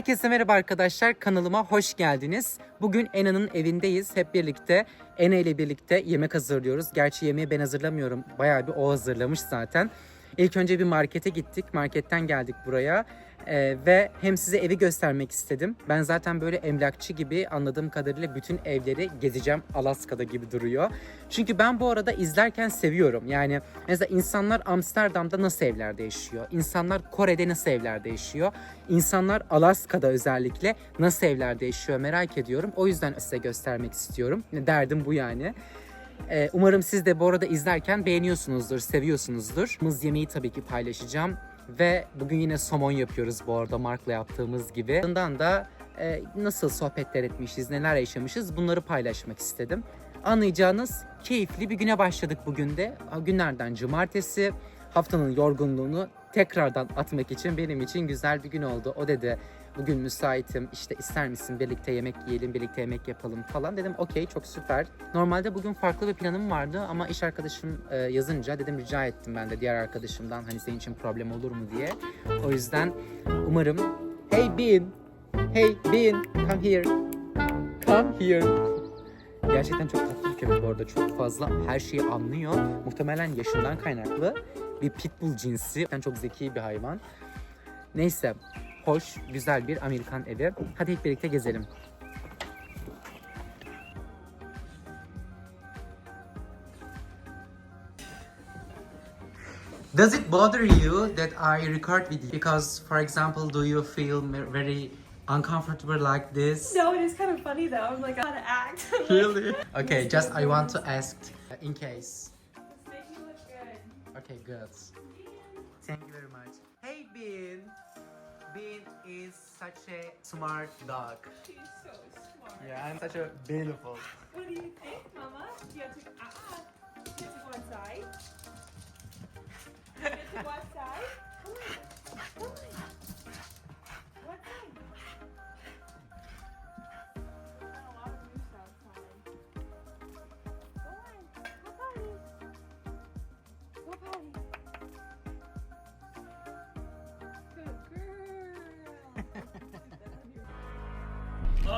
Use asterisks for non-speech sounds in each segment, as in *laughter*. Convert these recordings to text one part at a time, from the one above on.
Herkese merhaba arkadaşlar. Kanalıma hoş geldiniz. Bugün Ena'nın evindeyiz. Hep birlikte Ena ile birlikte yemek hazırlıyoruz. Gerçi yemeği ben hazırlamıyorum. Bayağı bir o hazırlamış zaten. İlk önce bir markete gittik. Marketten geldik buraya. Ee, ve hem size evi göstermek istedim. Ben zaten böyle emlakçı gibi anladığım kadarıyla bütün evleri gezeceğim. Alaska'da gibi duruyor. Çünkü ben bu arada izlerken seviyorum. Yani mesela insanlar Amsterdam'da nasıl evlerde yaşıyor? İnsanlar Kore'de nasıl evlerde yaşıyor? İnsanlar Alaska'da özellikle nasıl evlerde yaşıyor merak ediyorum. O yüzden size göstermek istiyorum. Derdim bu yani. Ee, umarım siz de bu arada izlerken beğeniyorsunuzdur, seviyorsunuzdur. Mız yemeği tabii ki paylaşacağım. Ve bugün yine somon yapıyoruz bu arada Mark'la yaptığımız gibi. Bundan da e, nasıl sohbetler etmişiz, neler yaşamışız bunları paylaşmak istedim. Anlayacağınız keyifli bir güne başladık bugün de. Günlerden cumartesi. Haftanın yorgunluğunu tekrardan atmak için benim için güzel bir gün oldu. O dedi bugün müsaitim işte ister misin birlikte yemek yiyelim birlikte yemek yapalım falan dedim okey çok süper. Normalde bugün farklı bir planım vardı ama iş arkadaşım e, yazınca dedim rica ettim ben de diğer arkadaşımdan hani senin için problem olur mu diye. O yüzden umarım hey Bin hey Bin come here come here Gerçekten çok tatlı bir köpek bu arada. Çok fazla her şeyi anlıyor. Muhtemelen yaşından kaynaklı bir pitbull cinsi. Yani çok zeki bir hayvan. Neyse. Hoş, güzel bir Amerikan evi. Hadi hep birlikte gezelim. Does it bother you that I record with you? Because, for example, do you feel very uncomfortable like this? No, it is kind of funny though. I'm like, I gotta act. Really? *laughs* Okay, just I want to ask uh, in case. Let's make you look good. Okay, good. Thank you very much. Hey, Bean. Bean is such a smart dog. She's so smart. Yeah, I'm such a beautiful. What do you think, Mama? Do you have to? Ah, you have to go outside? You have to go outside?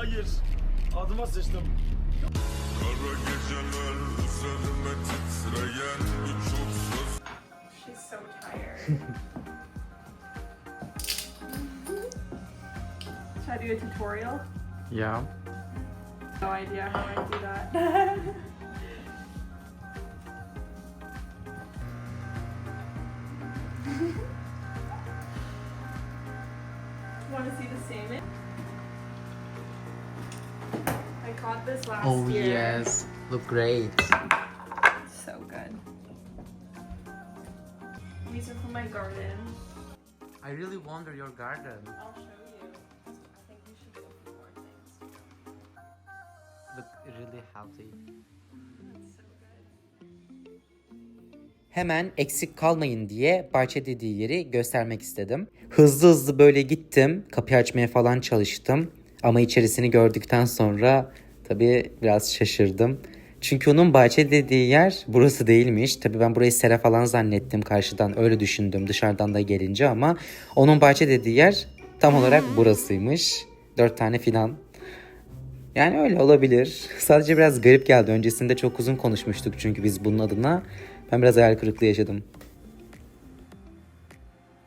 Hayır. Adıma sıçtım. Kara geceler üzerime titreyen birçok söz She's so tired. Should I do a tutorial? Yeah. No idea how I do that. *laughs* look great. So good. These are from my garden. I really wonder your garden. I'll show you. I think we should do a few more things. Look really healthy. Hemen eksik kalmayın diye bahçe dediği yeri göstermek istedim. Hızlı hızlı böyle gittim. Kapıyı açmaya falan çalıştım. Ama içerisini gördükten sonra tabii biraz şaşırdım. Çünkü onun bahçe dediği yer burası değilmiş. Tabii ben burayı sera falan zannettim karşıdan. Öyle düşündüm dışarıdan da gelince ama onun bahçe dediği yer tam olarak burasıymış. Dört tane fidan. Yani öyle olabilir. *laughs* Sadece biraz garip geldi. Öncesinde çok uzun konuşmuştuk çünkü biz bunun adına. Ben biraz hayal kırıklığı yaşadım.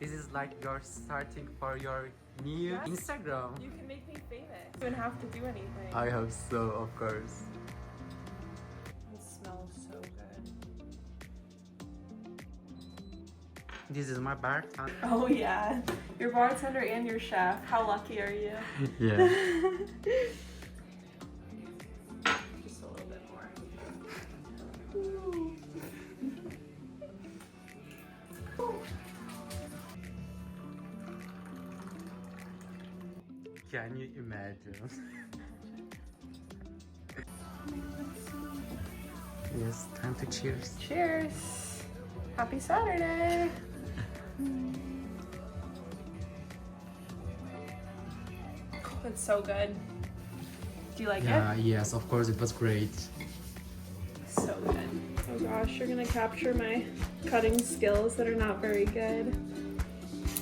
This is like you're starting for your new Yes. Instagram. You can make me famous. You don't have to do anything. I hope so, of course. This is my bartender. Oh yeah, your bartender and your chef. How lucky are you? *laughs* Yeah. *laughs* Just a little bit more. Can you imagine? *laughs* yes, time to cheers. Cheers. Happy Saturday. Mm. It's so good. Do you like Yeah, yes, of course, it was great. So good. Oh gosh, you're gonna capture my cutting skills that are not very good.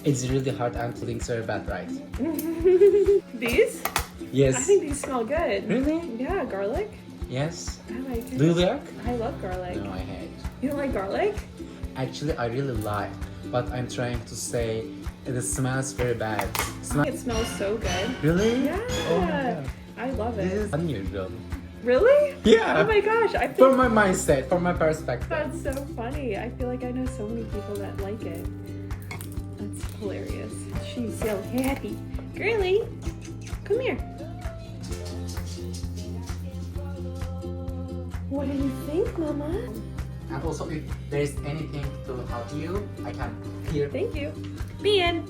It's really hard I'm feelings very bad, right? *laughs* These? Yes. I think these smell good. Really? Yeah, garlic. Yes. I like it. Do you like? I love garlic. No, I hate. You don't like garlic? Actually, I really like, but I'm trying to say it smells very bad. It smells so good. really? Yeah. Oh my god. I love This it. is unusual. Really? Yeah. Oh my gosh, I From think my mindset, from my perspective. that's so funny. I feel like I know so many people that like it. That's hilarious. She's so happy. Girly, come here. What do you think, Mama? And also, if there is anything to help you, I can hear. Thank you. Bean,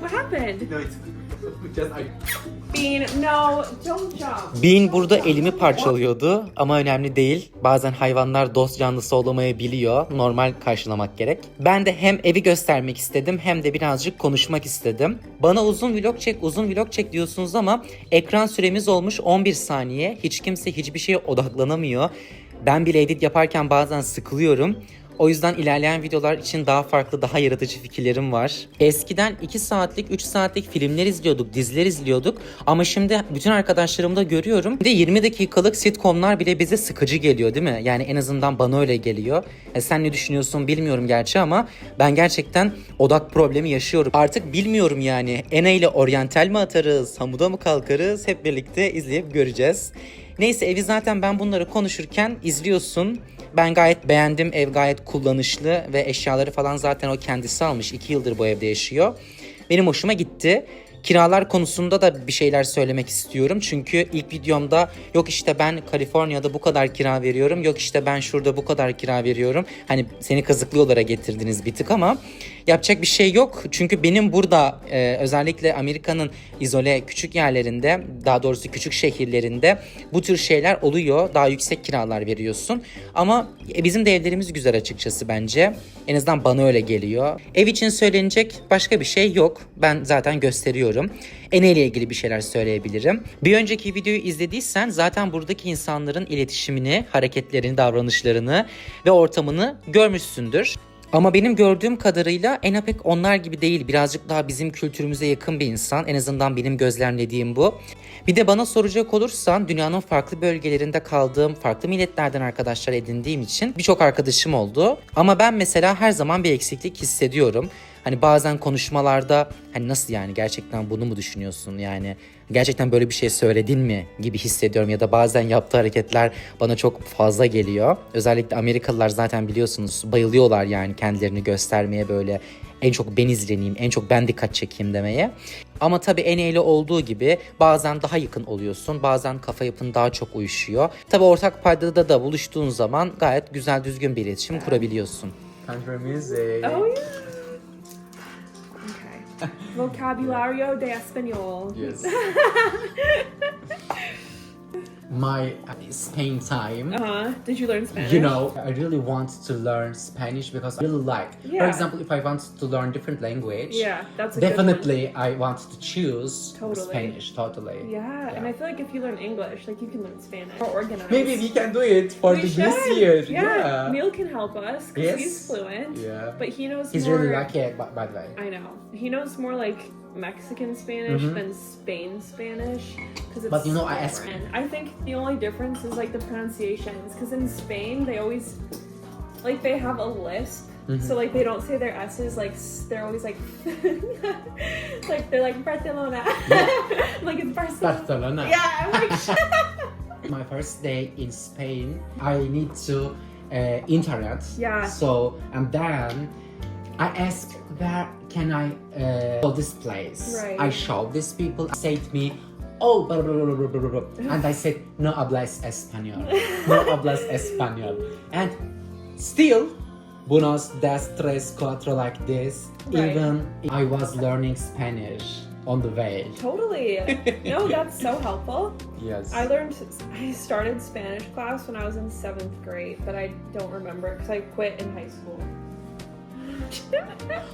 what happened? No, it's just I. Bean, no, don't jump. Bean burada elimi parçalıyordu ama önemli değil. Bazen hayvanlar dost canlısı olamayabiliyor. Normal karşılamak gerek. Ben de hem evi göstermek istedim hem de birazcık konuşmak istedim. Bana uzun vlog çek, uzun vlog çek diyorsunuz ama ekran süremiz olmuş 11 saniye. Hiç kimse hiçbir şeye odaklanamıyor. Ben bile edit yaparken bazen sıkılıyorum. O yüzden ilerleyen videolar için daha farklı, daha yaratıcı fikirlerim var. Eskiden 2 saatlik, 3 saatlik filmler izliyorduk, diziler izliyorduk. Ama şimdi bütün arkadaşlarımda görüyorum. Bir de 20 dakikalık sitcomlar bile bize sıkıcı geliyor değil mi? Yani en azından bana öyle geliyor. E sen ne düşünüyorsun bilmiyorum gerçi ama ben gerçekten odak problemi yaşıyorum. Artık bilmiyorum yani. Ene ile oryantal mi atarız, hamuda mı kalkarız hep birlikte izleyip göreceğiz. Neyse evi zaten ben bunları konuşurken izliyorsun. Ben gayet beğendim. Ev gayet kullanışlı ve eşyaları falan zaten o kendisi almış. 2 yıldır bu evde yaşıyor. Benim hoşuma gitti. Kiralar konusunda da bir şeyler söylemek istiyorum. Çünkü ilk videomda yok işte ben Kaliforniya'da bu kadar kira veriyorum. Yok işte ben şurada bu kadar kira veriyorum. Hani seni kazıklıyorlara getirdiniz bir tık ama yapacak bir şey yok. Çünkü benim burada e, özellikle Amerika'nın izole küçük yerlerinde daha doğrusu küçük şehirlerinde bu tür şeyler oluyor. Daha yüksek kiralar veriyorsun. Ama e, bizim de evlerimiz güzel açıkçası bence. En azından bana öyle geliyor. Ev için söylenecek başka bir şey yok. Ben zaten gösteriyorum. Ene ile ilgili bir şeyler söyleyebilirim. Bir önceki videoyu izlediysen zaten buradaki insanların iletişimini, hareketlerini, davranışlarını ve ortamını görmüşsündür. Ama benim gördüğüm kadarıyla Ena pek onlar gibi değil. Birazcık daha bizim kültürümüze yakın bir insan. En azından benim gözlemlediğim bu. Bir de bana soracak olursan dünyanın farklı bölgelerinde kaldığım, farklı milletlerden arkadaşlar edindiğim için birçok arkadaşım oldu. Ama ben mesela her zaman bir eksiklik hissediyorum. Hani bazen konuşmalarda hani nasıl yani gerçekten bunu mu düşünüyorsun yani gerçekten böyle bir şey söyledin mi gibi hissediyorum ya da bazen yaptığı hareketler bana çok fazla geliyor. Özellikle Amerikalılar zaten biliyorsunuz bayılıyorlar yani kendilerini göstermeye böyle en çok ben izleneyim, en çok ben dikkat çekeyim demeye. Ama tabii en eyle olduğu gibi bazen daha yakın oluyorsun, bazen kafa yapın daha çok uyuşuyor. Tabii ortak paydada da buluştuğun zaman gayet güzel düzgün bir iletişim kurabiliyorsun. Country music. Oh yeah. Vocabulario de Español. Yes. *laughs* My Spain time. Uh huh. Did you learn Spanish? You know, I really want to learn Spanish because I really like. Yeah. For example, if I want to learn different language, Yeah, that's definitely I want to choose Totally. Spanish. Totally. one. Yeah, and I feel like if you learn English, like you can learn Spanish. More organized. Maybe we can do it for We the this year. Yeah. Neil can help us because Yes. he's fluent. Yeah. But he knows He's more. really lucky, by, by the way. I know. He knows more like Mexican Spanish Mhm. than Spain Spanish because it's But you know, I ask- I think the only difference is like the pronunciations because in Spain they always like they have a lisp. Mm-hmm. So like they don't say their s's like they're always like *laughs* like they're like Barcelona *laughs* like it's Barcelona. Barcelona. Yeah, I'm like *laughs* My first day in Spain, I need to uh, internet. Yeah. So and then I ask where can I uh, go this place? Right. I show these people say to me, oh, blah, blah, blah, blah, blah, blah, and I said no hablas español, no *laughs* hablas español, and still. Buenos das tres cuatro like this. Right. Even I was learning Spanish on the way. totally. *laughs* No, that's so helpful. Yes. I learned, I started Spanish class when I was in seventh grade, but I don't remember because I quit in high school.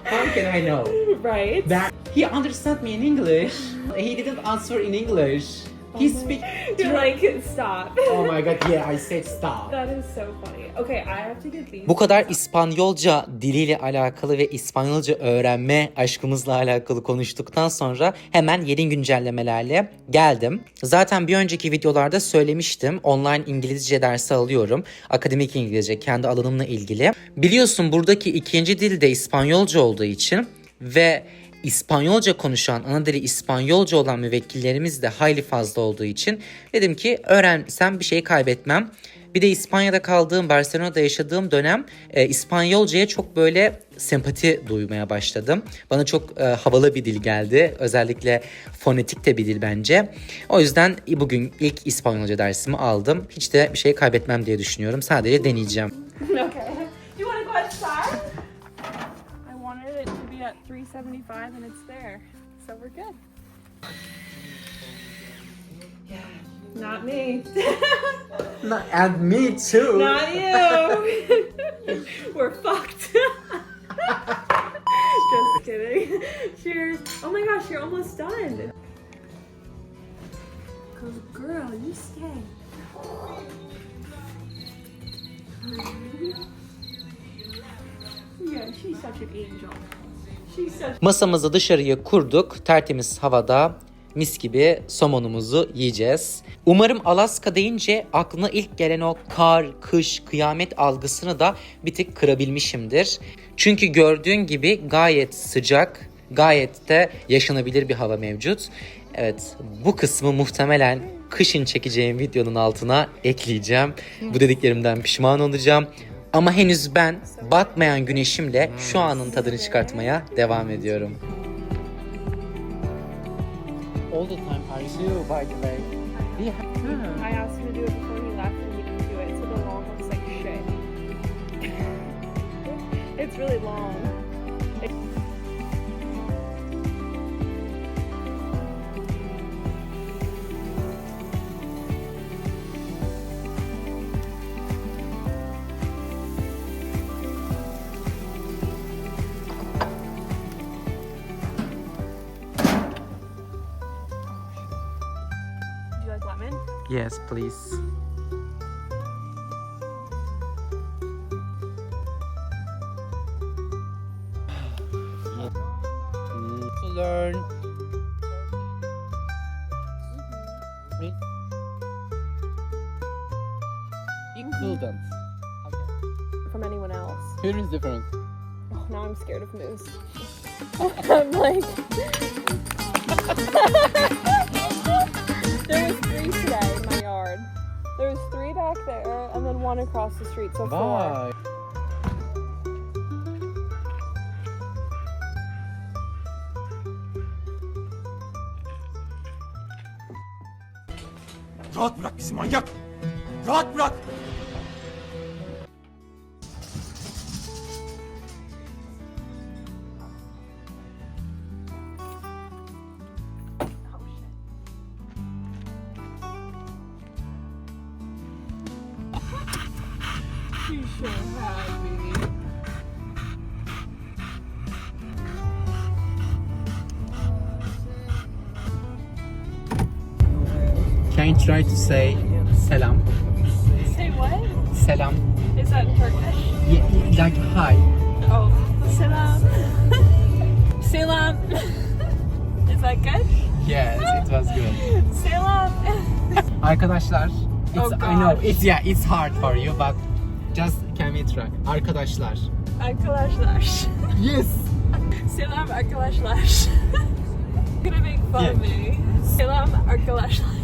How can I know? *laughs* right? that he understood me in English. He didn't answer in English. He speak. *laughs* You're like, stop. Oh my god, yeah, I said stop. That is so funny. Okay, I have to get these. Bu kadar İspanyolca diliyle alakalı ve İspanyolca öğrenme aşkımızla alakalı konuştuktan sonra hemen yeni güncellemelerle geldim. Zaten bir önceki videolarda söylemiştim. Online İngilizce dersi alıyorum. Akademik İngilizce kendi alanımla ilgili. Biliyorsun buradaki ikinci dil de İspanyolca olduğu için ve İspanyolca konuşan, ana dili İspanyolca olan müvekkillerimiz de hayli fazla olduğu için dedim ki öğrensem bir şey kaybetmem. Bir de İspanya'da kaldığım, Barcelona'da yaşadığım dönem e, İspanyolcaya çok böyle sempati duymaya başladım. Bana çok e, havalı bir dil geldi. Özellikle fonetik de bir dil bence. O yüzden bugün ilk İspanyolca dersimi aldım. Hiç de bir şey kaybetmem diye düşünüyorum. Sadece deneyeceğim. *laughs* okay. 75 and it's there. So we're good. Yeah, not me. *laughs* not, and me too. Not you. *laughs* we're fucked. *laughs* Just kidding. Cheers. Oh my gosh, you're almost done. Good girl, you stay. Yeah, she's such an angel. Masamızı dışarıya kurduk. Tertemiz havada mis gibi somonumuzu yiyeceğiz. Umarım Alaska deyince aklına ilk gelen o kar, kış, kıyamet algısını da bir tık kırabilmişimdir. Çünkü gördüğün gibi gayet sıcak, gayet de yaşanabilir bir hava mevcut. Evet bu kısmı muhtemelen kışın çekeceğim videonun altına ekleyeceğim. Bu dediklerimden pişman olacağım. Ama henüz ben batmayan güneşimle şu anın tadını çıkartmaya devam ediyorum. All the time I do by the way. I asked him to do it before he left and he didn't do it, so the lawn looks like shit. *laughs* it's really long. Yes, please. To learn. Mm-hmm. Included. From anyone else. Here is different. Oh, now I'm scared of moose. *laughs* I'm like. *laughs* there was three today in my yard. There was three back there, and then one across the street, so four. Rahat bırak bizi manyak. Rahat bırak. Say selam? Say what? Selam. Is that in Turkish? Yeah, like hi. Oh, selam. *laughs* selam. *laughs* Is that good? Yes, it was good. *laughs* Selam. Arkadaşlar, it's, Oh, I know it's yeah, it's hard for you, but just can we try? Arkadaşlar. Arkadaşlar. Yes. Selam arkadaşlar. gonna make fun Yeah. of me. Selam arkadaşlar.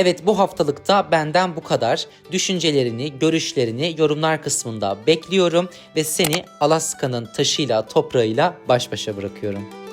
Evet bu haftalıkta benden bu kadar. Düşüncelerini, görüşlerini yorumlar kısmında bekliyorum ve seni Alaska'nın taşıyla, toprağıyla baş başa bırakıyorum.